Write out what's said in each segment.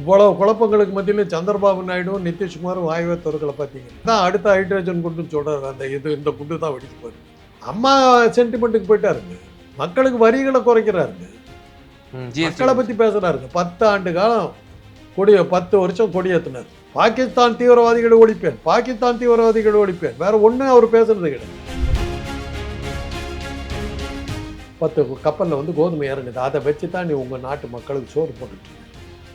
இவ்வளவு குழப்பங்களுக்கு மத்தியிலும் சந்திரபாபு நாயுடும் நிதிஷ்குமாரும் வாயுவே துறக்கலை பார்த்தீங்க தான் அடுத்த ஹைட்ரஜன் குண்டுன்னு சொல்றாரு அந்த இது இந்த குண்டு தான் வெடிக்க போகுது. அம்மா சென்டிமெண்ட்டுக்கு போயிட்டாருங்க. மக்களுக்கு வரிகளை குறைக்கிறாருங்க. மக்களை பத்தி பேசுறாருங்க. பத்து ஆண்டு காலம் கொடிய பத்து வருஷம் கொடியேற்றினார் பாகிஸ்தான் தீவிரவாதிகளை ஒழிப்பேன் பாகிஸ்தான் தீவிரவாதிகளை ஒழிப்பேன் வேற ஒண்ணும் அவர் பேசுறது கிடையாது. பத்து கப்பலில் வந்து கோதுமை இறங்குது. அதை வச்சு தான் நீ உங்கள் நாட்டு மக்களுக்கு சோறு போட்டுட்டு.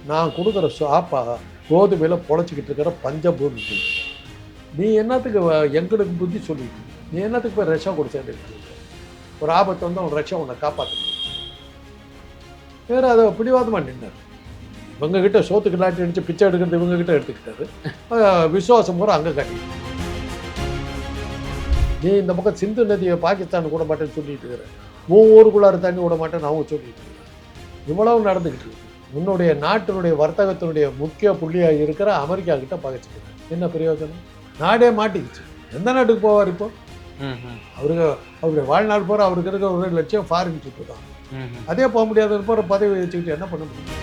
நான் கொடுக்குற சாப்பா கோதுமையில் பொழைச்சிக்கிட்டு இருக்கிற பஞ்சபூமி நீ என்னத்துக்கு வ- எங்களுக்கு புத்தி சொல்லிட்டு நீ என்னத்துக்கு போய் ரஷ்யா கூட ஒரு ஆபத்து வந்து அவன் ரஷ்யா உன்னை காப்பாற்றணும் வேற அதை பிடிவாதமாக நின்னார். இவங்ககிட்ட சோத்துக்கு நாட்டி நினச்சி பிச்சை எடுக்கிறது இவங்ககிட்ட எடுத்துக்கிட்டாரு. விசுவாசம் பூரா அங்கே காட்டி. நீ இந்த பக்கம் சிந்து நதியை பாகிஸ்தான் கூட மாட்டேன்னு சொல்லிட்டு இருக்கிற. உன் ஊருக்குள்ளார தண்ணி விட மாட்டேன்னு அவங்க சொல்லிட்டு இருக்கிறேன் இவ்வளவு நடந்துக்கிட்டு இருக்கு. உன்னுடைய நாட்டினுடைய வர்த்தகத்தினுடைய முக்கிய புள்ளியாக இருக்கிற அமெரிக்கா கிட்ட பகைச்சிக்கிறேன் என்ன பிரயோஜனம்? நாடே மாட்டிக்கிச்சு. எந்த நாட்டுக்கு போவார் இப்போ? அவருக்கு அவருடைய வாழ்நாள் போகிற அவருக்கு இருக்கிற ஒரு லட்சம் ஃபாரின் ட்ரிப்பு தான். அதே போக முடியாத போகிற பதவி வச்சுக்கிட்டு என்ன பண்ண முடியும்?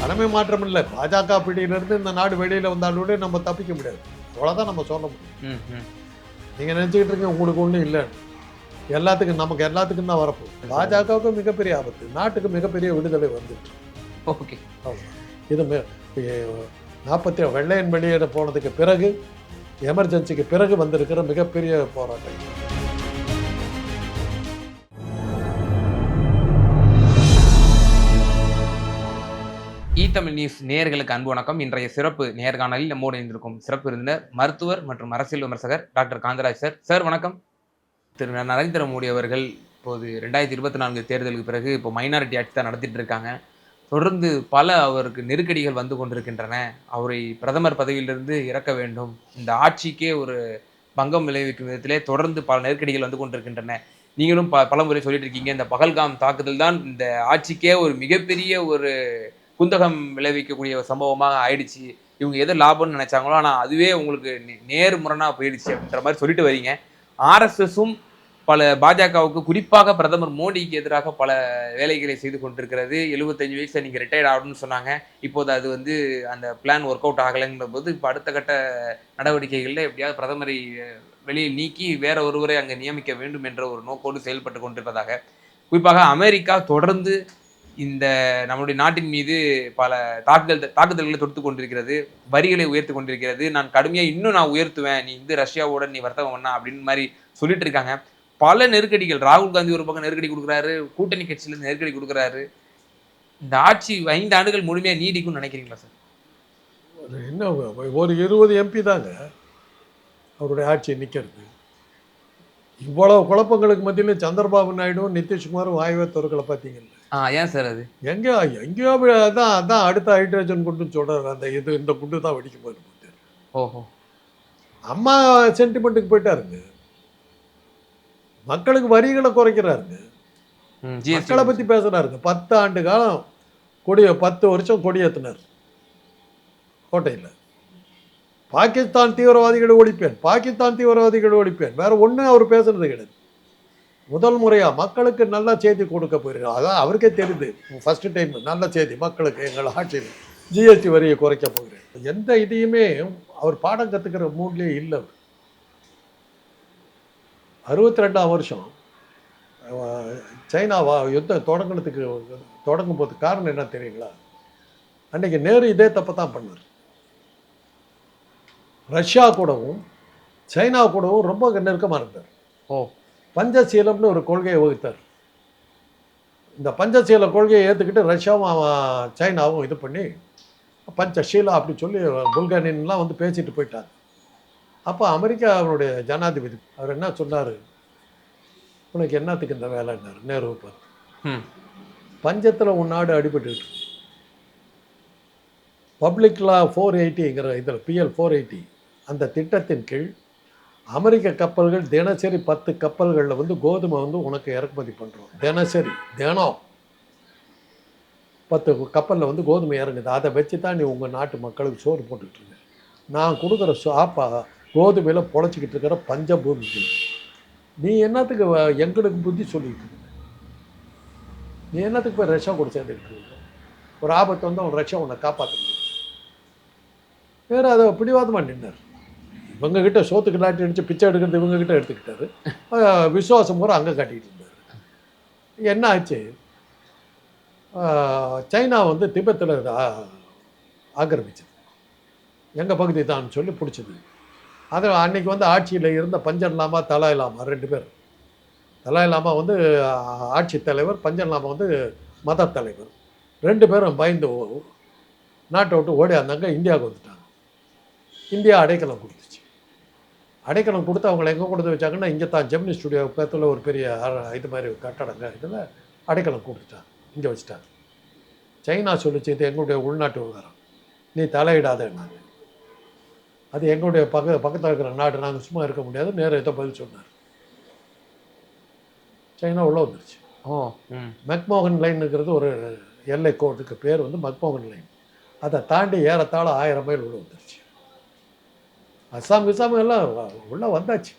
தலைமை மாற்றம் இல்லை. பாஜக பிடியிலிருந்து இந்த நாடு வெளியில் வந்தாலோட நம்ம தப்பிக்க முடியாது. அவ்வளோதான் நம்ம சொல்ல முடியும். நீங்கள் நினச்சிக்கிட்டு இருக்கீங்க உங்களுக்கு ஒன்றும் இல்லைன்னு. எல்லாத்துக்கும் நமக்கு எல்லாத்துக்கும் தான் வரப்போகுது. பாஜகவுக்கு மிகப்பெரிய ஆபத்து. நாட்டுக்கு மிகப்பெரிய விடுதலை வந்துட்டு. ஓகே. இது நாற்பத்தி வெள்ளையன் வெளியேற போனதுக்கு பிறகு எமர்ஜென்சிக்கு பிறகு வந்திருக்கிற மிகப்பெரிய போராட்டம். இ தமிழ் நியூஸ் நேயர்களுக்கு அன்பு வணக்கம். இன்றைய சிறப்பு நேர்காணலில் நம்மோடு இணைந்திருக்கும் சிறப்பு விருந்தினர் மருத்துவர் மற்றும் அரசியல் விமர்சகர் டாக்டர் காந்தராஜ் சார். சார் வணக்கம். திரு நரேந்திர மோடி அவர்கள் இப்போது ரெண்டாயிரத்தி இருபத்தி நான்கு தேர்தலுக்கு பிறகு இப்போ மைனாரிட்டி ஆட்சி தான் நடத்திட்டு இருக்காங்க. தொடர்ந்து பல அவருக்கு நெருக்கடிகள் வந்து கொண்டிருக்கின்றன. அவரை பிரதமர் பதவியிலிருந்து இறக்க வேண்டும். இந்த ஆட்சிக்கே ஒரு பங்கம் விளைவிக்கும் விதத்திலே தொடர்ந்து பல நெருக்கடிகள் வந்து கொண்டிருக்கின்றன. நீங்களும் ப பலமுறை சொல்லிட்டு இருக்கீங்க இந்த பகல்காம் தாக்குதல் தான் இந்த ஆட்சிக்கே ஒரு மிகப்பெரிய ஒரு குந்தகம் விளைவிக்கக்கூடிய ஒரு சம்பவமாக ஆயிடுச்சு. இவங்க எது லாபம்னு நினைச்சாங்களோ ஆனால் அதுவே உங்களுக்கு நே- நேர்முரணாக போயிடுச்சு அப்படின்ற மாதிரி சொல்லிட்டு வரீங்க. ஆர்எஸ்எஸும் பல பாஜகவுக்கு குறிப்பாக பிரதமர் மோடிக்கு எதிராக பல வேலைகளை செய்து கொண்டிருக்கிறது. எழுபத்தஞ்சு வயசில் நீங்கள் ரிட்டையர்ட் ஆகணும்னு சொன்னாங்க. இப்போது அது வந்து அந்த பிளான் ஒர்க் அவுட் ஆகலைங்கிற போது இப்போ அடுத்த கட்ட நடவடிக்கைகளில் எப்படியாவது பிரதமரை வெளியே வெளியில் நீக்கி வேற ஒருவரை அங்கே நியமிக்க வேண்டும் என்ற ஒரு நோக்கோடு செயல்பட்டு கொண்டிருப்பதாக. குறிப்பாக அமெரிக்கா தொடர்ந்து இந்த நம்முடைய நாட்டின் மீது பல தாக்குதல் தாக்குதல்களை தொடுத்து கொண்டிருக்கிறது வரிகளை உயர்த்து கொண்டிருக்கிறது. நான் கடுமையாக இன்னும் நான் உயர்த்துவேன். நீ இந்து ரஷ்யாவோட நீ வர்த்தகம் பண்ணா அப்படின்னு மாதிரி சொல்லிட்டு இருக்காங்க. பல நெருக்கடிகள். ராகுல் காந்தி ஒரு பக்கம் நெருக்கடி கொடுக்குறாரு. கூட்டணி கட்சியிலேருந்து நெருக்கடி கொடுக்குறாரு. இந்த ஆட்சி ஐந்து ஆண்டுகள் முழுமையாக நீடிக்கும்னு நினைக்கிறீங்களா சார்? என்ன ஒரு இருபது எம்பி தாங்க அவருடைய ஆட்சியை நிற்கிறது இவ்வளவு குழப்பங்களுக்கு மத்தியிலும் சந்திரபாபு நாயுடும் நிதிஷ்குமாரும் வாயுவே துறக்கலை பார்த்தீங்கல்ல. ஏன் சார் அது? எங்கேயோ எங்கேயோ போய் அதான் அடுத்த ஹைட்ரஜன் குண்டுன்னு சொல்றாரு. அந்த இது இந்த குண்டு தான் வெடிக்க போகுது ஓஹோ. அம்மா சென்டிமெண்ட்டுக்கு போயிட்டாருங்க. மக்களுக்கு வரிகளை குறைக்கிறாருங்க. மக்களை பத்தி பேசுறாருங்க பத்து ஆண்டு காலம் கொடிய பத்து வருஷம் கொடியேற்றினார் கோட்டையில். பாகிஸ்தான் தீவிரவாதிகளை ஒழிப்பேன் பாகிஸ்தான் தீவிரவாதிகளை ஒழிப்பேன். வேற ஒண்ணும் அவர் பேசுறது கிடையாது. முதல் முறையாக மக்களுக்கு நல்ல செய்தி கொடுக்க போயிருக்கோம் அதான் அவருக்கே தெரியுது. ஃபர்ஸ்ட் டைம் நல்ல செய்தி மக்களுக்கு எங்கள் ஆட்சியில் ஜிஎஸ்டி வரியை குறைக்க போகிறேன். எந்த இதையுமே அவர் பாடம் கற்றுக்கிற மூட்லேயே இல்லை அறுபத்தி ரெண்டாம் வருஷம் சைனாவா சைனா வா யுத்தம் தொடங்கினதுக்கு தொடங்கும் போது காரணம் என்ன தெரியுங்களா? அன்றைக்கி நேரு இதே தப்பை தான் பண்ணார். ரஷ்யா கூடவும் சைனா கூடவும் ரொம்ப நெருக்கமாக இருந்தார். ஓ. பஞ்சசீலம்னு ஒரு கொள்கையை வகுத்தார். இந்த பஞ்சசீல கொள்கையை ஏற்றுக்கிட்டு ரஷ்யாவும் சைனாவும் இது பண்ணி பஞ்சசீலா அப்படி சொல்லி புல்கானின்லாம் வந்து பேசிட்டு போயிட்டாங்க. அப்போ அமெரிக்காவுடைய ஜனாதிபதி அவர் என்ன சொன்னார்? உனக்கு என்னத்துக்கு இந்த வேலைன்னாரு? நேருவை பார்த்து. ம் பஞ்சத்தில் உன் நாடு இருக்கு. பப்ளிக் லா ஃபோர் எயிட்டிங்கிற இதில் பிஎல் ஃபோர் எயிட்டி அந்த திட்டத்தின் கீழ் அமெரிக்க கப்பல்கள் தினசரி பத்து கப்பல்களில் வந்து கோதுமை வந்து உனக்கு இறக்குமதி பண்ணுறோம் தினசரி தினம். பத்து கப்பலில் வந்து கோதுமை இறங்குது. அதை வச்சு தான் நீ உங்கள் நாட்டு மக்களுக்கு சோறு போட்டுக்கிட்டு இருக்க. நான் கொடுக்குற சாப்பா கோதுமையில் பொழைச்சிக்கிட்டு இருக்கிற பஞ்சபூமி நீ என்னத்துக்கு வ- எங்களுக்கு புத்தி சொல்லிட்டு இருக்க? நீ என்னத்துக்கு போய் ரஷ்யா கூட சேர்ந்துக்கிட்டு இருக்க? ஒரு ஆபத்து வந்து அவன் ரஷ்யா உன்னை காப்பாற்ற முடியும் வேறு அதை பிடிவாதமாக நின்னார். இவங்ககிட்ட சோத்துக்கு நாட்டி அடிச்சு பிச்சை எடுக்கிறது இவங்ககிட்ட எடுத்துக்கிட்டாரு. விசுவாசம் பூரா அங்கே காட்டிக்கிட்டு இருந்தார். என்ன ஆச்சு? சைனா வந்து திபெத்தில் ஆக்கிரமிச்சது. எங்கள் பகுதி தான் சொல்லி பிடிச்சது. அது அன்னைக்கு வந்து ஆட்சியில் இருந்த பஞ்சன் லாமா தலாய் லாமா ரெண்டு பேர். தலாய் லாமா வந்து ஆட்சி தலைவர் பஞ்சன் லாமா வந்து மத தலைவர். ரெண்டு பேரும் பயந்து நாட்டை விட்டு ஓடி வந்தாங்க. இந்தியாவுக்கு வந்துட்டாங்க. இந்தியா அடைக்கலம் கொடுத்துச்சு. அடைக்கலம் கொடுத்து அவங்கள எங்கே கொடுத்து வச்சாங்கன்னா இங்கே தான் ஜெமினி ஸ்டுடியோ பக்கத்தில் ஒரு பெரிய இது மாதிரி கட்டடங்க. இதில் அடைக்கலம் கொடுத்துட்டாங்க இங்கே வச்சுட்டாங்க. சைனா சொல்லிச்சு இது எங்களுடைய உள்நாட்டு விவகாரம். நீ தலையிடாதேன்னாங்க அது எங்களுடைய பக்க பக்கத்தில் இருக்கிற நாடு நாங்கள் சும்மா இருக்க முடியாது. நேரா இதை பதில் சொன்னார். சைனா உள்ளே வந்துருச்சு. ஓ. ம். மக்மோகன் லைனுங்கிறது ஒரு எல்லை கோட்டுக்கு பேர் வந்து மக்மோகன் லைன் அதை தாண்டி ஏறத்தாழ ஆயிரம் மைல் உள்ள வந்துருச்சு. அஸ்ஸாம் கிசாம் எல்லாம் உள்ளே வந்தாச்சு.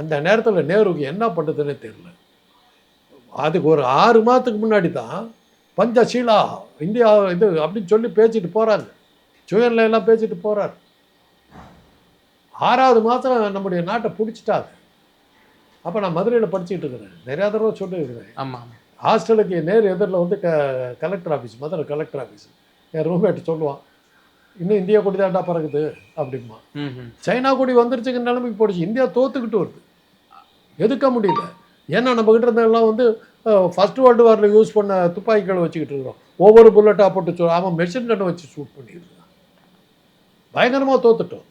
அந்த நேரத்தில் நேருவுக்கு என்ன பண்ணுறதுன்னே தெரியல. அதுக்கு ஒரு ஆறு மாதத்துக்கு முன்னாடி தான் பஞ்சசீலா இந்தியா இது அப்படின்னு சொல்லி பேசிட்டு போகிறாங்க சுயன்ல எல்லாம் பேசிட்டு போகிறார் ஆறாவது மாதம் நம்முடைய நாட்டை பிடிச்சிட்டாங்க. அப்போ நான் மதுரையில் படிச்சுட்டு இருக்கிறேன். நிறையா தடவை சொல்லியிருக்கிறேன். ஆமா ஹாஸ்டலுக்கு நேர் எதிரில் வந்து க collector office Madurai collector office என் ரூம்மேட் சொல்லுவான் இன்னும் இந்தியா கொடி தாண்டா பறக்குது அப்படிமா சைனா கொடி வந்துருச்சுங்க நிலைமைக்கு போடுச்சு இந்தியா தோத்துக்கிட்டு வருது. எதுக்க முடியல? ஏன்னா நம்ம இருந்தெல்லாம் வந்து ஃபர்ஸ்ட் வேர்ல்டு வாரில் யூஸ் பண்ண துப்பாக்கிகளை வச்சுக்கிட்டு இருக்கிறோம். ஒவ்வொரு புல்லட்டாக போட்டு சொல் அவன் மெஷின் கண்ணை வச்சு ஷூட் பண்ணியிருக்கான். பயங்கரமாக தோத்துட்டோம்.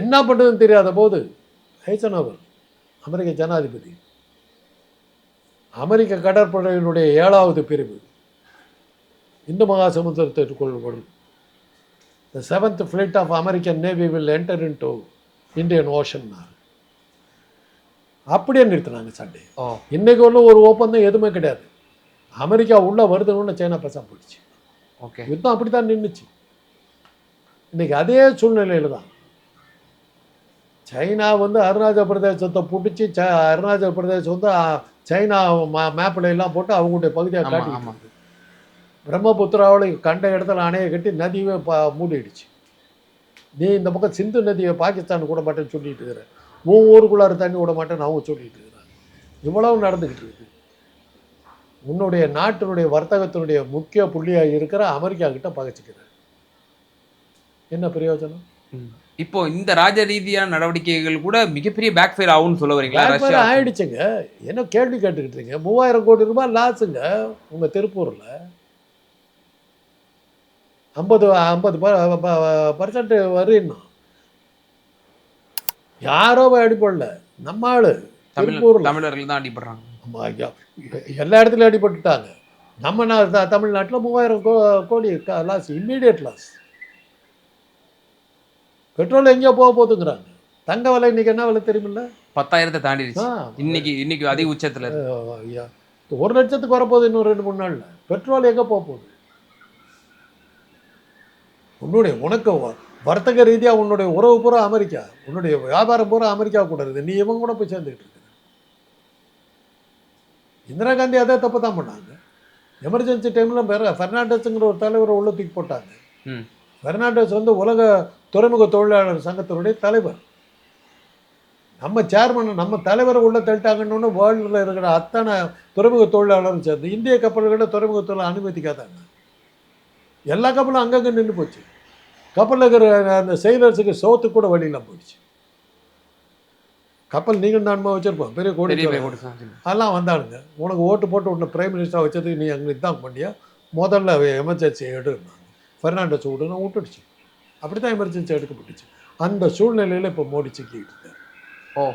என்ன பண்ணுறதுன்னு தெரியாத போது ஹைசனவர் அமெரிக்க ஜனாதிபதி அமெரிக்க கடற்படையினுடைய ஏழாவது பிரிவு இந்து மகாசமுத்திரத்திற்குள் கொள்ளப்படும் the seventh flight of American navy will enter into Indian ocean அப்படியே நிறுத்தினாங்க சண்டே. இன்னைக்கு உள்ள ஒரு ஒப்பந்தம் எதுவுமே கிடையாது. அமெரிக்கா உள்ள வருதுன்னு சைனா பேசாம போயிடுச்சு. ஓகே. யுத்தம் அப்படி தான் நின்றுச்சு இன்னைக்கு அதே சூழ்நிலையில தான். சைனா வந்து அருணாச்சல பிரதேசத்தை பிடிச்சி ச அருணாச்சல பிரதேசம் வந்து சைனா மா மேப்பில் எல்லாம் போட்டு அவங்களுடைய பகுதியாக காட்டி. பிரம்மபுத்திராவில் கண்ட இடத்துல அணையை கட்டி நதியவே பா மூடிடுச்சு. நீ இந்த பக்கம் சிந்து நதியை பாகிஸ்தான் கூட மாட்டேன்னு சொல்லிட்டு இருக்கிற. உன் ஊருக்குள்ளார தண்ணி விட மாட்டேன்னு அவங்க சொல்லிட்டு இருக்கிறாங்க. இவ்வளவு நடந்துக்கிட்டு இருக்கு. உன்னுடைய நாட்டினுடைய வர்த்தகத்தினுடைய முக்கிய புள்ளியாக இருக்கிற அமெரிக்கா கிட்ட பகைச்சிக்கிற. என்ன பிரயோஜனம். இப்போ இந்த ராஜ ரீதியான நடவடிக்கைகள் கூட மிகப்பெரிய பேக் ஃபயர் ஆகும்னு சொல்ல வரீங்களா ஆயிடுச்சுங்க. என்ன கேள்வி கேட்டுக்கிட்டு இருக்கீங்க? மூவாயிரம் கோடி ரூபாய் லாஸுங்க உங்க திருப்பூர்ல. ஐம்பது ஐம்பது பர்சன்ட் வரின்னா. யாரோ போய் அடிப்படல. நம்ம ஆளு தமிழ் திருப்பூர்ல தமிழர்கள் தான் அடிபடுறாங்க. எல்லா இடத்துலையும் அடிபட்டுட்டாங்க. நம்ம தமிழ்நாட்டுல மூவாயிரம் கோடி லாஸ் இம்மீடியட் லாஸ் பெட்ரோல் எங்கேயோ போக போகுதுங்கிறாங்க. தங்க விலை இன்னைக்கு என்ன விலை தெரியுமில்ல? பத்தாயிரத்தை தாண்டிடுச்சு. இன்னைக்கு இன்னைக்கு அதிக உச்சத்துல ஒரு லட்சத்துக்கு வரப்போகுது இன்னும் ரெண்டு மூணு நாள்ல. பெட்ரோல் எங்கே போக போகுது? உன்னுடைய உனக்கு வர்த்தக ரீதியா உன்னுடைய உறவு பூரா அமெரிக்கா உன்னுடைய வியாபாரம் பூரா அமெரிக்கா கூட இருக்குது. நீ இவங்க கூட போய் சேர்ந்துக்கிட்டு இருக்க இந்திரா காந்தி அதே தப்பு தான் பண்ணாங்க. எமர்ஜென்சி டைமில் வேற ஃபெர்னாண்டஸுங்கிற ஒரு தலைவரை உள்ள தூக்கி போட்டாங்க. ம். பெர்னாண்டஸ் வந்து உலக துறைமுக தொழிலாளர் சங்கத்தினுடைய தலைவர். நம்ம சேர்மன் நம்ம தலைவரை உள்ள தள்ளிட்டாங்கன்னு வேர்ல்டில் இருக்கிற அத்தனை துறைமுக தொழிலாளரும் சேர்ந்து இந்திய கப்பல்களை துறைமுக தொழில் அனுமதிக்காதாங்க எல்லா கப்பலும் அங்கங்கே நின்று போச்சு. கப்பலில் இருக்கிற அந்த செயலர்ஸுக்கு சோத்து கூட வழியெல்லாம் போயிடுச்சு. கப்பல் நீங்கள் தான் வச்சிருப்போம். பெரிய கோடி தான். அதெல்லாம் வந்தானுங்க. உனக்கு ஓட்டு போட்டு உன்னை பிரைம் மினிஸ்டராக வச்சதுக்கு நீ அங்கே இதான் பண்ணியா? முதல்ல எமர்ஜென்சி எடுனாங்க ஃபெர்னாண்டஸ் விடுன்னு விட்டுடுச்சு. அப்படி தான் எமர்ஜென்சி எடுக்கப்பட்டுச்சு. அந்த சூழ்நிலையில் இப்போ மோடி சிக்கிட்டு இருக்காரு. ஓ.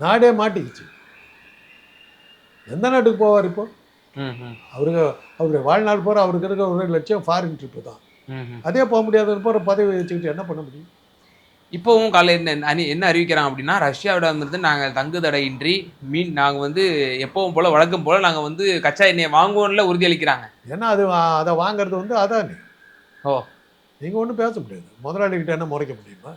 நாடே மாட்டிக்கிச்சு. எந்த நாட்டுக்கு போவார் இப்போ? ம் ம் அவருக்கு அவருடைய வாழ்நாள் போகிற அவருக்கு இருக்கிற ஒரு லட்சம் ஃபாரின் ட்ரிப்பு தான். அதே போக முடியாதுன்னு போகிற பதவி வச்சுக்கிட்டு என்ன பண்ண முடியும்? இப்போவும் காலையில் என்ன என்ன அறிவிக்கிறாங்க அப்படின்னா ரஷ்யாவிடமிருந்து நாங்கள் தங்கு தடையின்றி மீன் நாங்கள் வந்து எப்பவும் போல வழக்கம் போல நாங்கள் வந்து கச்சா எண்ணெயை வாங்குவோம்ல உறுதியளிக்கிறாங்க. ஏன்னா அது அதை வாங்குறது வந்து அதானி? ஓ. நீங்கள் ஒன்றும் பேச முடியாது. முதலாளிகிட்ட என்ன முறைக்க முடியுமா?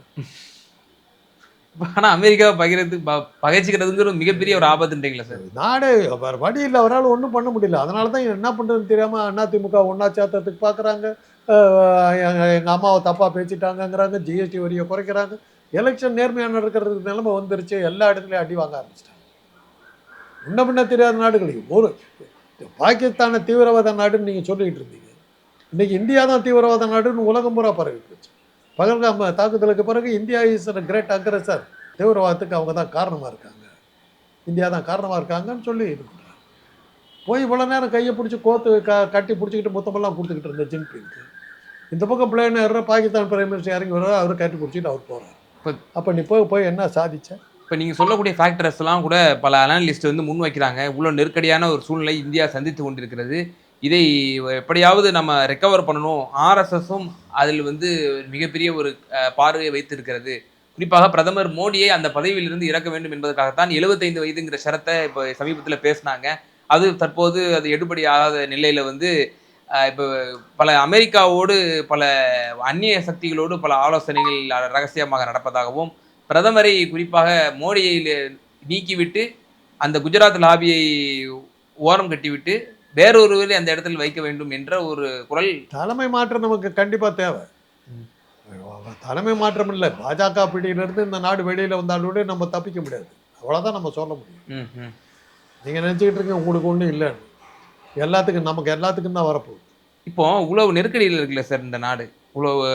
ஆனா அமெரிக்காவை பகிர்றது பகைச்சிக்கிறதுங்கிற மிகப்பெரிய ஒரு ஆபத்துன்றீங்களா சார். நாடு வேறு வழி இல்லை. அவரால் ஒன்றும் பண்ண முடியல. அதனால தான் என்ன பண்ணுறதுன்னு தெரியாமல் அதிமுக ஒன்றா சேர்த்ததுக்கு பார்க்குறாங்க எங்கள் அம்மாவை தப்பாக பேசிட்டாங்கங்கிறாங்க. ஜிஎஸ்டி வரியை குறைக்கிறாங்க. எலெக்ஷன் நேர்மையாக நடக்கிறதுக்கு நிலைமை வந்துருச்சு. எல்லா இடத்துலையும் அடி வாங்க ஆரம்பிச்சிட்டாங்க. முன்ன பின்ன தெரியாத நாடுகளையும் ஒரு பாகிஸ்தானை தீவிரவாத நாடுன்னு நீங்கள் சொல்லிக்கிட்டு இருந்தீங்க. இன்னைக்கு இந்தியா தான் தீவிரவாத நாடுன்னு உலகம் பூரா பரவி போச்சு. பகல்காம் தாக்குதலுக்கு பிறகு இந்தியா இஸ் கிரேட் அக்ரஸர் தீவிரவாதத்துக்கு அவங்க தான் காரணமாக இருக்காங்க. இந்தியா தான் காரணமாக இருக்காங்கன்னு சொல்லி இது. போய் இவ்வளோ நேரம் கையை பிடிச்சி கோத்து க கட்டி பிடிச்சிக்கிட்டு மொத்தமெல்லாம் கொடுத்துக்கிட்டு இருந்த ஜின்பிங்க்கு. இந்த பக்கம் பிளேன் ஏறுற பாகிஸ்தான் பிரைம் மினிஸ்டர் இறங்கி வர்றாரு அவர் கட்டி பிடிச்சிட்டு அவர் போகிறார் இப்ப- அப்போ நீ போய் போய் என்ன சாதிச்ச? இப்போ நீங்கள் சொல்லக்கூடிய ஃபேக்டர்ஸ் எல்லாம் கூட பல அனலிஸ்ட் வந்து முன் வைக்கிறாங்க இவ்வளோ நெருக்கடியான ஒரு சூழ்நிலை இந்தியா சந்தித்து கொண்டிருக்கிறது. இதை எப்படியாவது நம்ம ரெக்கவர் பண்ணணும். ஆர்எஸ்எஸும் அதில் வந்து மிகப்பெரிய ஒரு பார்வையை வைத்திருக்கிறது. குறிப்பாக பிரதமர் மோடியை அந்த பதவியிலிருந்து இறக்க வேண்டும் என்பதற்காகத்தான் 75 வயதுங்கிற ஷரத்தை இப்போ சமீபத்தில் பேசினாங்க. அது தற்போது அது எடுபடி ஆகாத நிலையில் வந்து இப்போ பல அமெரிக்காவோடு பல அந்நிய சக்திகளோடு பல ஆலோசனைகள் ரகசியமாக நடப்பதாகவும் பிரதமரை குறிப்பாக மோடியை நீக்கிவிட்டு அந்த குஜராத் லாபியை ஓரம் கட்டிவிட்டு வேறொருவரை அந்த இடத்தில் வைக்க வேண்டும் என்ற ஒரு குரல் தலைமை மாற்றம் நமக்கு கண்டிப்பாக தேவை. தலைமை மாற்றம் இல்லை. பாஜக பிடியிலிருந்து இந்த நாடு வெளியில் வந்தாலோட நம்ம தப்பிக்க முடியாது. அவ்வளோதான் நம்ம சொல்ல முடியும். நீங்கள் நினச்சிக்கிட்டு இருக்கீங்க உங்களுக்கு ஒன்றும் இல்லைன்னு எல்லாத்துக்கும் நமக்கு எல்லாத்துக்கும் தான் வரப்போகுது. இப்போ உழவு நெருக்கடியில் இருக்குல்ல சார் இந்த நாடு? உழவு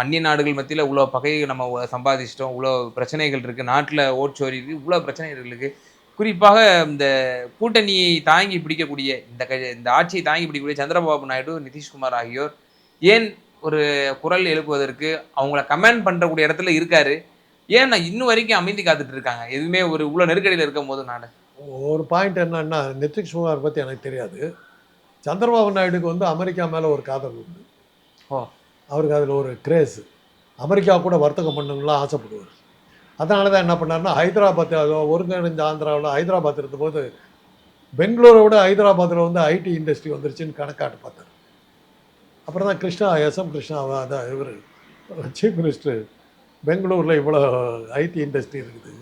அந்நிய நாடுகள் மத்தியில் உழவு பகையை நம்ம சம்பாதிச்சிட்டோம். உழவு பிரச்சனைகள் இருக்கு. நாட்டில் ஓட்சோரி இருக்கு. இவ்வளோ பிரச்சனைகள் இருக்கு. குறிப்பாக இந்த கூட்டணியை தாங்கி பிடிக்கக்கூடிய இந்த க இந்த ஆட்சியை தாங்கி பிடிக்கக்கூடிய சந்திரபாபு நாயுடு நிதிஷ்குமார் ஆகியோர் ஏன் ஒரு குரல் எழுப்புவதற்கு அவங்கள கமெண்ட் பண்ணுறக்கூடிய இடத்துல இருக்காரு. ஏன் நான் இன்னும் வரைக்கும் அமைதி காத்துட்டு இருக்காங்க. எதுவுமே ஒரு இவ்வளோ நெருக்கடியில் இருக்கும் போது நாடு ஒரு பாயிண்ட் என்னன்னா நிதிஷ்குமார் பற்றி எனக்கு தெரியாது. சந்திரபாபு நாயுடுக்கு வந்து அமெரிக்கா மேலே ஒரு காதல் உண்டு. ஓ. அவருக்கு அதில் ஒரு கிரேஸ் அமெரிக்கா கூட வர்த்தகம் பண்ணணும்லாம் ஆசைப்படுவார். அதனால தான் என்ன பண்ணாருன்னா ஹைதராபாத் ஒருங்கிணைந்த ஆந்திராவில் ஹைதராபாத் இருந்தபோது பெங்களூரை விட ஹைதராபாத்தில் வந்து ஐடி இண்டஸ்ட்ரி வந்துருச்சுன்னு கணக்காட்டு பார்த்தார். அப்புறம் தான் கிருஷ்ணா எஸ்எம் கிருஷ்ணா அதான் இவர் சீஃப் மினிஸ்டர் பெங்களூரில் இவ்வளோ ஐடி இண்டஸ்ட்ரி இருக்குது.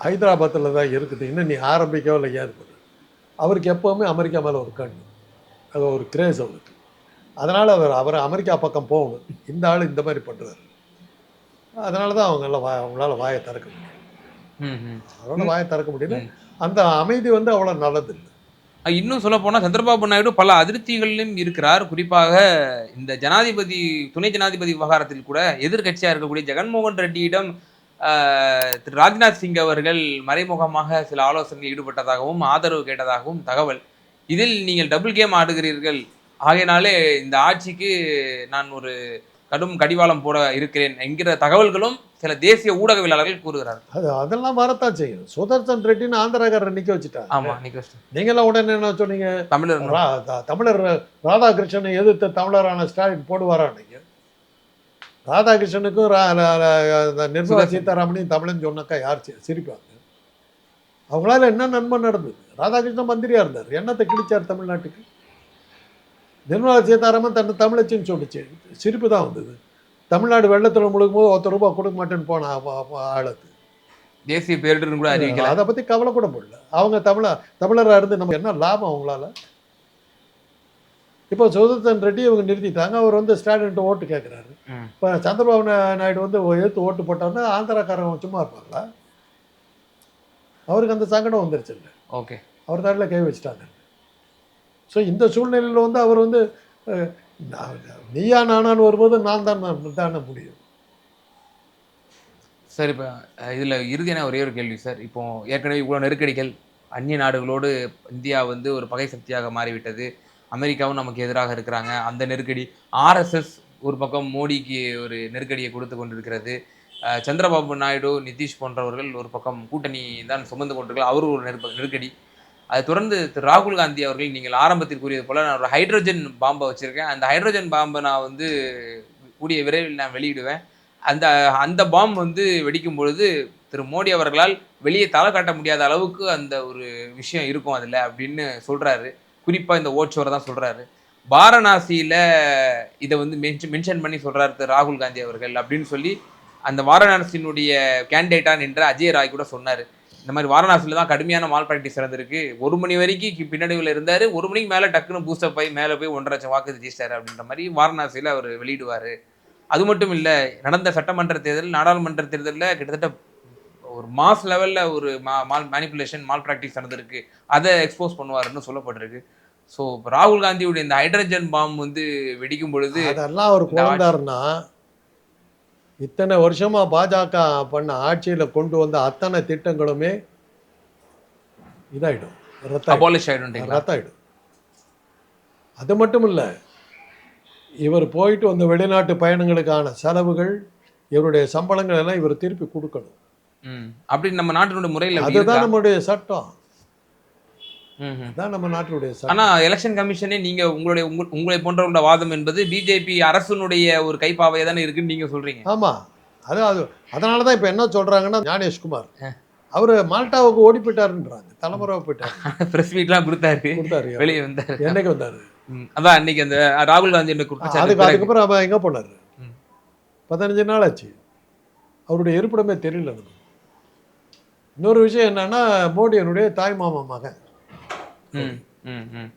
ஹைதராபாத்தில் தான் இருக்குது. இன்னும் நீ ஆரம்பிக்கவே இல்லை ஏது அவருக்கு எப்போவுமே அமெரிக்கா மேலே ஒரு கண். அது ஒரு கிரேஸ் அவருக்கு. அதனால் அவர் அவர் அமெரிக்கா பக்கம் போகணும். இந்த ஆள் இந்த மாதிரி பண்ணுறாரு அதனால தான் அவங்க எல்லாம் வாய் அவங்களால வாயை திறக்க முடியும் அவரால வாயை திறக்க முடியல. அந்த அமைதி வந்து அவ்வளோ நல்லது இன்னும் சொல்ல போனா சந்திரபாபு நாயுடு பல அதிருப்திகளிலும் இருக்கிறார். குறிப்பாக இந்த ஜனாதிபதி துணை ஜனாதிபதி விவகாரத்தில் கூட எதிர்க்கட்சியா இருக்கக்கூடிய ஜெகன்மோகன் ரெட்டியிடம் ஆஹ், திரு ராஜ்நாத் சிங் அவர்கள் மறைமுகமாக சில ஆலோசனையில் ஈடுபட்டதாகவும் ஆதரவு கேட்டதாகவும் தகவல். இதில் நீங்கள் டபுள் கேம் ஆடுகிறீர்கள். ஆகையினாலே இந்த ஆட்சிக்கு நான் ஒரு கடும் கடிவாளம் போட இருக்கிறேன் என்கிற தகவல்களும் சில தேசிய ஊடகவியலாளர்கள் கூறுகிறார் அது அதெல்லாம் வரத்தான் செய்யும் சுதர்சன் ரெட்டின்னு ஆந்திராக்காரரை நிற்க வச்சுட்டாங்க. ஆமா நிகழ்ச்சி நீங்களாம் உடனே என்ன சொன்னீங்க? தமிழர் தமிழர் ராதாகிருஷ்ணனை எதிர்த்து தமிழரான ஸ்டாலின் போடுவாரா நீங்க? ராதாகிருஷ்ணனுக்கும் நிர்மலா. சீதாராமனையும் தமிழன் சொன்னாக்கா யார் சிரிப்பாங்க? அவங்களால என்ன நன்மை நடந்தது? ராதாகிருஷ்ணன் மந்திரியா இருந்தார். என்னத்தை கிழிச்சார் தமிழ்நாட்டுக்கு? நிர்மலா சீதாராமன் தன்னை தமிழச்சின்னு சொல்லிச்சு. சிரிப்பு தான் வந்தது. தமிழ்நாடு வெள்ளத்தில் முழுகும் போது ஒருத்தர் ரூபாய் கொடுக்க மாட்டேன்னு போன ஆளுக்கு தேசிய பேரிடர்னு கூட அறிவிக்கல. அதை பத்தி கவலை கூட படல அவங்க தமிழ தமிழரா இருந்து நமக்கு என்ன லாபம் அவங்களால? இப்போ சுதர்சன் ரெட்டி இவங்க நிறுத்திட்டாங்க. அவர் வந்து ஸ்டாலின் ஓட்டு கேட்குறாரு. இப்போ சந்திரபாபு நாயுடு வந்து எடுத்து ஓட்டு போட்டாருன்னா ஆந்திராக்காரங்க சும்மா இருப்பாங்களா? அவருக்கு அந்த சங்கடம் வந்துருச்சு ஓகே. அவர் தலையில் கை வச்சுட்டாங்க. ஸோ இந்த சூழ்நிலையில் வந்து அவர் வந்து நான் நீயா நானான்னு வரும்போது நான் தான் நான் தான் முடியும். சார் இப்போ இதில் இறுதியான ஒரே ஒரு கேள்வி சார். இப்போ ஏற்கனவே இவ்வளோ நெருக்கடிகள் அந்நிய நாடுகளோடு இந்தியா வந்து ஒரு பகை சக்தியாக மாறிவிட்டது. அமெரிக்காவும் நமக்கு எதிராக இருக்கிறாங்க. அந்த நெருக்கடி ஆர்எஸ்எஸ் ஒரு பக்கம் மோடிக்கு ஒரு நெருக்கடியை கொடுத்து கொண்டிருக்கிறது. சந்திரபாபு நாயுடு நிதிஷ் போன்றவர்கள் ஒரு பக்கம் கூட்டணி தான் சுமந்து கொண்டிருக்கிறார். அவரும் ஒரு நெருப்ப நெருக்கடி. அதை தொடர்ந்து திரு ராகுல் காந்தி அவர்கள் நீங்கள் ஆரம்பத்தில் கூறியது போல நான் ஒரு ஹைட்ரஜன் பாம்பை வச்சிருக்கேன். அந்த ஹைட்ரஜன் பாம்பை நான் வந்து கூடிய விரைவில் நான் வெளியிடுவேன். அந்த அந்த பாம்பு வந்து வெடிக்கும் பொழுது திரு மோடி அவர்களால் வெளியே தலை காட்ட முடியாத அளவுக்கு அந்த ஒரு விஷயம் இருக்கும் அதில் அப்படின்னு சொல்கிறாரு குறிப்பாக இந்த ஓட்சோரை தான் சொல்கிறாரு வாரணாசியில் இதை வந்து மென்ஷன் மென்ஷன் பண்ணி சொல்கிறார் திரு ராகுல் காந்தி அவர்கள் அப்படின்னு சொல்லி அந்த வாரணாசியினுடைய கேண்டிடேட்டாக நின்ற அஜய் ராய் கூட சொன்னார். இந்த மாதிரி வாரணாசியில தான் கடுமையான மால் ப்ராக்டிஸ் நடந்திருக்கு. ஒரு மணி வரைக்கும் பின்னடைவில் இருந்தாரு. ஒரு மணிக்கு மேல டக்குன்னு பூஸ்டப் ஆகி மேல போய் ஒன்றரை லட்சம் வாக்கு ஜெயிச்சிட்டாரு அப்படின்ற மாதிரி வாரணாசியில அவர் வெளியிடுவாரு. அது மட்டும் இல்ல நடந்த சட்டமன்ற தேர்தல் நாடாளுமன்ற தேர்தலில் கிட்டத்தட்ட ஒரு மாஸ் லெவல்ல ஒரு மால் மேனிப்புலேஷன் மால் ப்ராக்டிஸ் நடந்திருக்கு. அதை எக்ஸ்போஸ் பண்ணுவாருன்னு சொல்லப்பட்டிருக்கு. ஸோ ராகுல் காந்தியுடைய இந்த ஹைட்ரஜன் பாம் வந்து வெடிக்கும் பொழுது அதெல்லாம் அவர் குழந்தாருன்னா இத்தனை வருஷமா பாஜக பண்ண ஆட்சியில கொண்டு வந்த அத்தனை திட்டங்களுமே இதாயிடும். ரத்தாயிடும். ரத்தாயிடும். அது மட்டும் இல்ல இவர் போயிட்டு வந்த வெளிநாட்டு பயணங்களுக்கான செலவுகள் இவருடைய சம்பளங்கள் எல்லாம் இவர் திருப்பி கொடுக்கணும். அப்படி நம்ம நாட்டினுடைய முறையில் அதுதான்? நம்மளுடைய சட்டம். அதுதான் நம்ம நாட்டினுடைய ஆனா எலெக்ஷன் கமிஷனே நீங்க உங்களுடைய உங்க- உங்களை போன்றவங்களோட வாதம் என்பது பிஜேபி அரசுனுடைய ஒரு கைப்பாவையா தானே இருக்குன்னு நீங்க சொல்றீங்க. ஆமா. அது அது அதனால தான் இப்போ என்ன சொல்றாங்கன்னா ஞானேஷ்குமார் அவரு மால்டாவுக்கு ஓடி போயிட்டாருன்றாங்க தலைமுறை போயிட்டாரு. பிரஸ் மீட்லாம் கொடுத்தாரு. கொடுத்தாரு வெளியே வந்தாரு. என்னைக்கு வந்தாரு? அதான் அன்னைக்கு அந்த ராகுல் காந்தி அதுக்கு. அதுக்கப்புறம் அவன் எங்க போனாரு. பதினஞ்சு நாள் ஆச்சு. அவருடைய இருப்பிடமே தெரியல எனக்கு இன்னொரு விஷயம் என்னன்னா மோடியனுடைய தாய் மாமா மகன். ம், ம், ம்.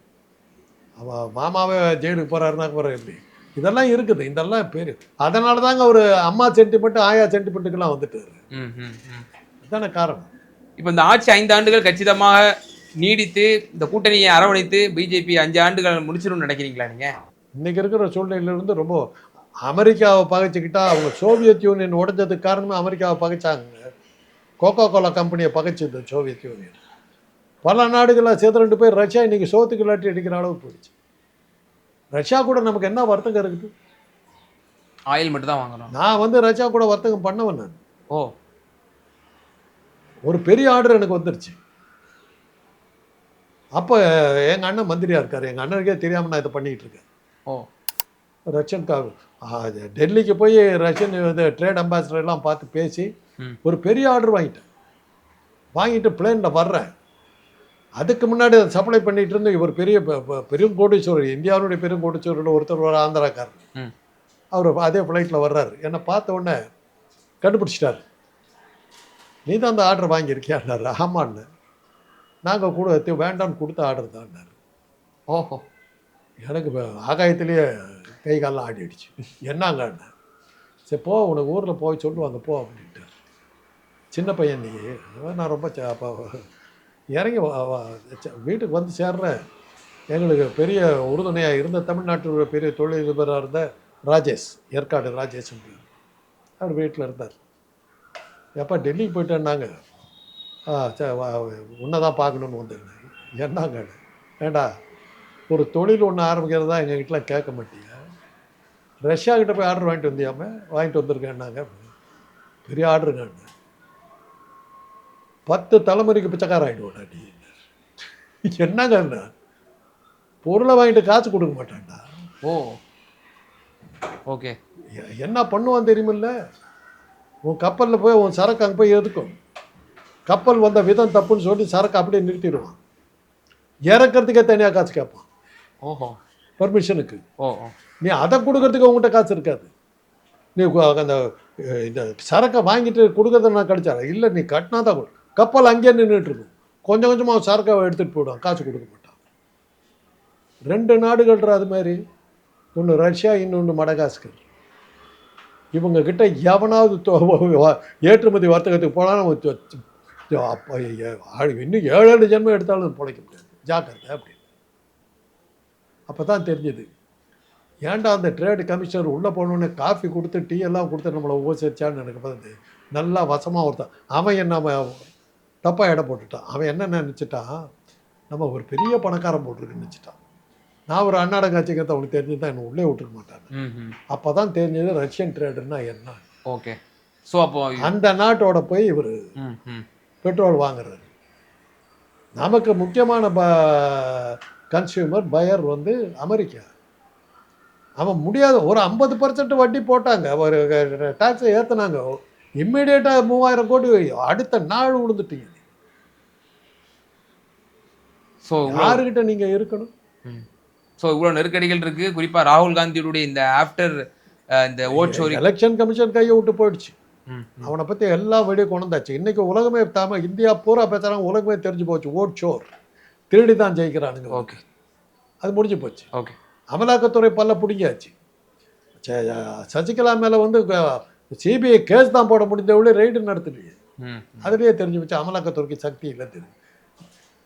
அவ மாமாவே ஜெயிலுக்கு போறாருன்னா போற எப்படி இதெல்லாம் இருக்குது இதெல்லாம் பேரு அதனால தாங்க ஒரு அம்மா சென்டிமெண்ட் ஆயா சென்டிமெண்ட்டுக்கெல்லாம் ம். இதுதானே காரணம். இப்ப இந்த ஆட்சி ஐந்து ஆண்டுகள் கச்சிதமாக நீடித்து இந்த கூட்டணியை அரவணைத்து பிஜேபி அஞ்சு ஆண்டுகள் முடிச்சிடும்னு நினைக்கிறீங்களா நீங்க? இன்னைக்கு இருக்கிற சூழ்நிலையில இருந்து ரொம்ப அமெரிக்காவை பகைச்சிக்கிட்டா அவங்க சோவியத் யூனியன் உடைஞ்சதுக்கு காரணமே அமெரிக்காவை பகைச்சாங்க. கோகோ கோலா கம்பெனியை பகைச்சது சோவியத் யூனியன். பல நாடுகளில் சேர்த்து போய் ரஷ்யா இன்னைக்கு சோத்துக்கு இல்லாட்டி அடிக்கிற அளவுக்கு போயிடுச்சு. ரஷ்யா கூட நமக்கு என்ன வர்த்தகம் இருக்குது ஆயில் மட்டும் தான் வாங்குறோம். நான் வந்து ரஷ்யா கூட வர்த்தகம் பண்ணவன் நான். ஓ. ஒரு பெரிய ஆர்டர் எனக்கு வந்துருச்சு. அப்போ எங்கள் அண்ணன் மந்திரியா இருக்கார். எங்கள் அண்ணனுக்கே தெரியாமல் நான் இதை பண்ணிக்கிட்டு இருக்கேன். ஓ. ரஷ்யன் டெல்லிக்கு போய் ரஷ்யன் இது ட்ரேட் அம்பாசிடர் எல்லாம் பார்த்து பேசி. ஒரு பெரிய ஆர்டர் வாங்கிட்டேன். வாங்கிட்டு பிளேனில் வர்றேன். அதுக்கு முன்னாடி அதை சப்ளை பண்ணிட்டு இருந்து இவர் பெரிய பெரும் கோடீஸ்வரர் இந்தியாவுடைய பெரும் கோடீஸ்வரர் ஒருத்தர் ஒரு ஆந்திராக்காரர். அவர் அதே ஃப்ளைட்டில் வர்றாரு. என்னை பார்த்த உடனே கண்டுபிடிச்சிட்டாரு. நீ தான் அந்த ஆர்டர் வாங்கியிருக்கியான்னாரு ஆமான்னு நாங்கள் கூட வேண்டாம்னு கொடுத்த ஆர்டர் தான்னாரு ஓஹோ. எனக்கு ஆகாயத்திலேயே கை காலெலாம் ஆடிடுச்சு. என்னங்கண்ணே சரி போ உனக்கு ஊரில் போய் சொல்லுவாங்க போ அப்படின்ட்டு சின்ன பையன் நீ. நான் ரொம்ப இறங்கி வா- வீட்டுக்கு வந்து சேர்றேன் எங்களுக்கு பெரிய உறுதுணையாக இருந்த தமிழ்நாட்டில் பெரிய தொழிலதிபராக இருந்த ராஜேஷ் ஏற்காடு ராஜேஷ் அவர் வீட்டில் இருந்தார். எப்போ டெல்லிக்கு போயிட்டேன்னாங்க. ஆ சரி உன்னை தான் பார்க்கணுன்னு வந்திருந்தேன் என்னங்க ஏண்டா ஒரு தொழில் ஒன்று ஆரம்பிக்கிறது எங்கள் வீட்டில் கேட்க மாட்டீங்க ரஷ்யா கிட்டே போய் ஆர்டர் வாங்கிட்டு வந்தியாமல் வாங்கிட்டு வந்திருக்கேன்னாங்க. பெரிய ஆர்டருங்க பத்து தலைமுறைக்கு பிச்சைக்கார ஆகிடுவோடா நீ என்னங்க என்ன? பொருளை வாங்கிட்டு காசு கொடுக்க மாட்டான்டா. ஓ. ஓகே. என்ன பண்ணுவான் தெரியுமில்ல? உன் கப்பலில் போய் உன் சரக்கு அங்கே போய் எதுக்கும்? கப்பல் வந்த விதம் தப்புன்னு சொல்லி சரக்கு அப்படியே நிறுத்திடுவான். இறக்கிறதுக்கே தனியாக காசு கேட்பான் ஓஹோ. பர்மிஷனுக்கு ஓ நீ அதை கொடுக்கறதுக்கு உங்ககிட்ட காசு இருக்காது. நீ அந்த இந்த சரக்கை வாங்கிட்டு கொடுக்கறத நான் கடிச்சாரா? இல்லை நீ கட்டினா தான் கொடு. கப்பல் அங்கேயே நின்றுட்டு இருக்கும் கொஞ்சம் கொஞ்சமாக அவன் சரக்கை எடுத்துகிட்டு போயிடுவான். காசு கொடுக்க மாட்டான். ரெண்டு நாடுகள்ன்ற அது மாதிரி. ஒன்று ரஷ்யா இன்னொன்று மடகாஸ்கர். இவங்க கிட்ட எவனாவது வ- ஏற்றுமதி வர்த்தகத்துக்கு போனாலும் அப்போ இன்னும் ஏழு ஏழு ஜென்மம் எடுத்தாலும் பிழைக்க முடியாது. ஜாக்கிரதை அப்படின்னு அப்போ தான் தெரிஞ்சது. ஏன்டா அந்த ட்ரேடு கமிஷனர் உள்ளே போனோடனே காஃபி கொடுத்து டீ எல்லாம் கொடுத்து நம்மளை உபசரிச்சான்னு எனக்கு பார்த்து நல்லா வசமாக ஒருத்தான். அவன் என்ன தப்பாக இடம் போட்டுட்டான். அவன் என்ன நினச்சிட்டான்? நம்ம ஒரு பெரிய பணக்காரன் போட்டிருக்குன்னு நினச்சிட்டான். நான் ஒரு அன்னாட காட்சிக்கிறத அவனுக்கு தெரிஞ்சுதான் என்னை உள்ளே விட்டுருக்க மாட்டாங்க. ம் ம் அப்போ தான் தெரிஞ்சது ரஷ்யன் ட்ரேடுன்னா என்ன? ஓகே. ஸோ அப்போ அந்த நாட்டோட போய் இவர் பெட்ரோல் வாங்குறாரு. நமக்கு முக்கியமான ப கன்சியூமர் பயர் வந்து அமெரிக்கா. அவன் முடியாத ஒரு ஐம்பது பர்சன்ட் வட்டி போட்டாங்க. ஒரு டாக்ஸை ஏற்றுனாங்க இம்மிடியேட்டாக மூவாயிரம் கோடி அடுத்த நாள் விழுந்துட்டீங்க ஸோ யாருக்கிட்ட நீங்கள் இருக்கணும்? ஸோ இவ்வளோ நெருக்கடிகள் இருக்கு. குறிப்பா ராகுல் காந்தியுடைய இந்த ஆஃப்டர் இந்த ஓட் ஷோரி எலெக்ஷன் கமிஷன் கையை விட்டு போயிடுச்சு. அவனை பற்றி எல்லா வீடியோ கொண்டு வந்தாச்சு இன்னைக்கு உலகமே தாம இந்தியா பூரா பேசுகிறாங்க உலகமே தெரிஞ்சு போச்சு. ஓட் ஷோர் திருடி தான் ஜெயிக்கிறானுங்க. ஓகே அது முடிஞ்சு போச்சு. ஓகே அமலாக்கத்துறை பல்ல பிடிங்கியாச்சு. சசிகலா மேலே வந்து சிபிஐ கேஸ் தான் போட முடிஞ்சவளே ரெய்டு நடத்துலையே. அதுலேயே தெரிஞ்சு வச்சு அமலாக்கத்துறைக்கு சக்தி இல்லை தெரியும்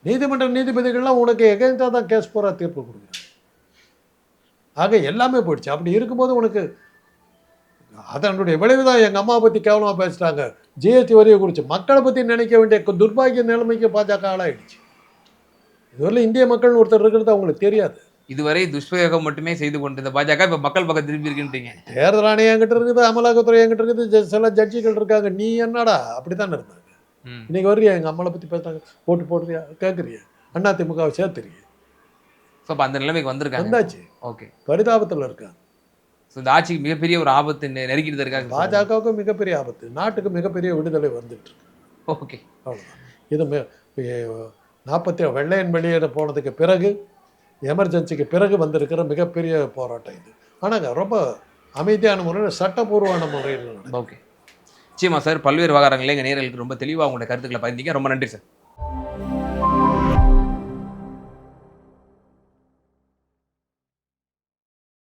நீதிமன்ற நீதிபதிகள்லாம் உனக்கு எகென்ஸ்டாக தான் கேஸ் போகிறா தீர்ப்பு கொடுக்குறாங்க. ஆக எல்லாமே போயிடுச்சு. அப்படி இருக்கும்போது உனக்கு அதனுடைய விளைவு தான் எங்கள் அம்மா பற்றி கேவலமாக பேசுகிறாங்க ஜிஎஸ்டி வரியை குறித்து மக்களை பற்றி நினைக்க வேண்டிய துர்பாக்கிய நிலைமைக்கு பாஜக ஆளாயிடுச்சு. இதுவரை இந்திய மக்கள் ஒருத்தர் இருக்கிறது அவங்களுக்கு தெரியாது. இதுவரை துஷ்பிரயோகம் மட்டுமே செய்து கொண்டிருந்த பாஜக இப்ப மக்கள் பக்கம் திரும்பி இருக்குன்றீங்க. தேர்தல் ஆணையம் என்கிட்ட இருக்குது அமலாக்கத்துறை என்கிட்ட இருக்குது சில ஜட்ஜிகள் இருக்காங்க. நீ என்னடா? அப்படி தானே இருந்தாங்க. இன்னைக்கு வர்றியா? எங்கள் அம்மாவை பற்றி பேசுறாங்க. ஓட்டு போடுறியா? கேட்குறியா அண்ணா திமுகவை சேர்த்துறியா. ஸோ அப்ப அந்த நிலைமைக்கு வந்திருக்காங்க. வந்தாச்சு. ஓகே பரிதாபத்தில் இருக்காங்க. ஸோ இந்த ஆட்சிக்கு மிகப்பெரிய ஒரு ஆபத்து நெருக்கிட்டு இருக்காங்க. பாஜகவுக்கு மிகப்பெரிய ஆபத்து. நாட்டுக்கு மிகப்பெரிய விடுதலை வந்துட்டு இருக்கு. ஓகே அவ்வளோதான் இது நாற்பத்தி வெள்ளையன் வெளியேற போனதுக்கு பிறகு எமர்ஜென்சிக்கு பிறகு வந்திருக்கிற மிகப்பெரிய போராட்டம் இது. ஆனால் ரொம்ப அமைதியான முறையில் சட்டபூர்வமான முறையில். ஓகே நிச்சயமாக சார். பல்வேறு விவகாரங்களில் எங்கள் நேர்களுக்கு ரொம்ப தெளிவாக உங்களோட கருத்துக்களை பதிந்தீங்க ரொம்ப நன்றி சார்.